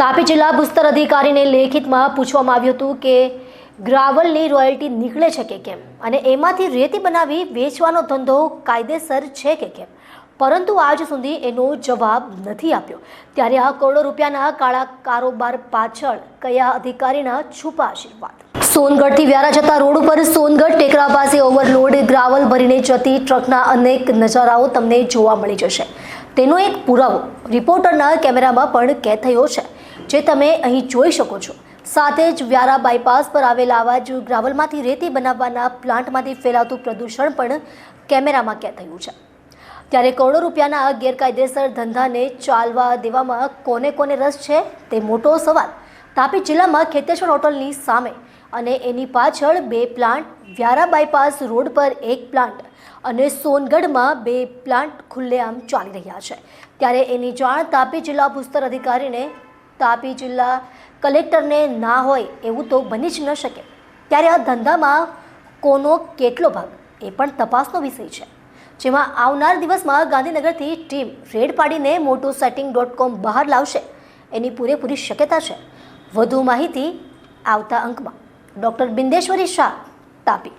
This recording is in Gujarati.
તાપી જિલ્લા ભૂસ્તર અધિકારીને લેખિતમાં પૂછવામાં આવ્યું હતું કે ગ્રાવલની રોયલ્ટી નીકળે છે કે કેમ? અને એમાંથી રેતી બનાવી વેચવાનો ધંધો કાયદેસર છે કે કેમ? પરંતુ આજ સુધી એનો જવાબ નથી આપ્યો. ત્યારે આ કરોડો રૂપિયાના કાળા કારોબાર પાછળ કયા અધિકારીના છુપા આશીર્વાદ? સોનગઢથી વ્યારા જતા રોડ ઉપર સોનગઢ ટેકરા પાસે ઓવરલોડ, ગ્રાવલ ભરીને જતી ટ્રકના અનેક નજારાઓ તમને જોવા મળી જશે. તેનો એક પુરાવો રિપોર્ટરના કેમેરામાં પણ કેદ થયો છે. જે તમે અહીં જોઈ શકો છો. સાથે જ વ્યારા બાયપાસ પર આવેલા આવા જ ગ્રાવલમાંથી રેતી બનાવવાના પ્લાન્ટમાંથી ફેલાતું પ્રદૂષણ પણ કેમેરામાં કેદ થયું છે. ત્યારે કરોડો રૂપિયાના આ ગેરકાયદેસર ધંધાને ચાલવા દેવામાં કોને કોને રસ છે? તે મોટો સવાલ. તાપી જિલ્લામાં ખેતેશ્વર હોટલની સામે અને એની પાછળ બે પ્લાન્ટ વ્યારા બાયપાસ રોડ પર એક પ્લાન્ટ અને સોનગઢમાં બે પ્લાન્ટ ખુલ્લેઆમ ચાલી રહ્યા છે. ત્યારે એની જાણ તાપી જિલ્લા ભૂસ્તર અધિકારીને તાપી જિલ્લા કલેક્ટરને ના હોય એવું તો બની જ ન શકે. ત્યારે આ ધંધામાં કોનો કેટલો ભાગ? એ પણ તપાસનો વિષય છે. જેમાં આવનાર દિવસમાં ગાંધીનગરથી ટીમ રેડ પાડીને મોટું સેટિંગ ડોટ કોમ બહાર લાવશે. એની પૂરેપૂરી શક્યતા છે. વધુ માહિતી આવતા અંકમાં. ડૉક્ટર બિંદેશ્વરી શાહ, તાપી.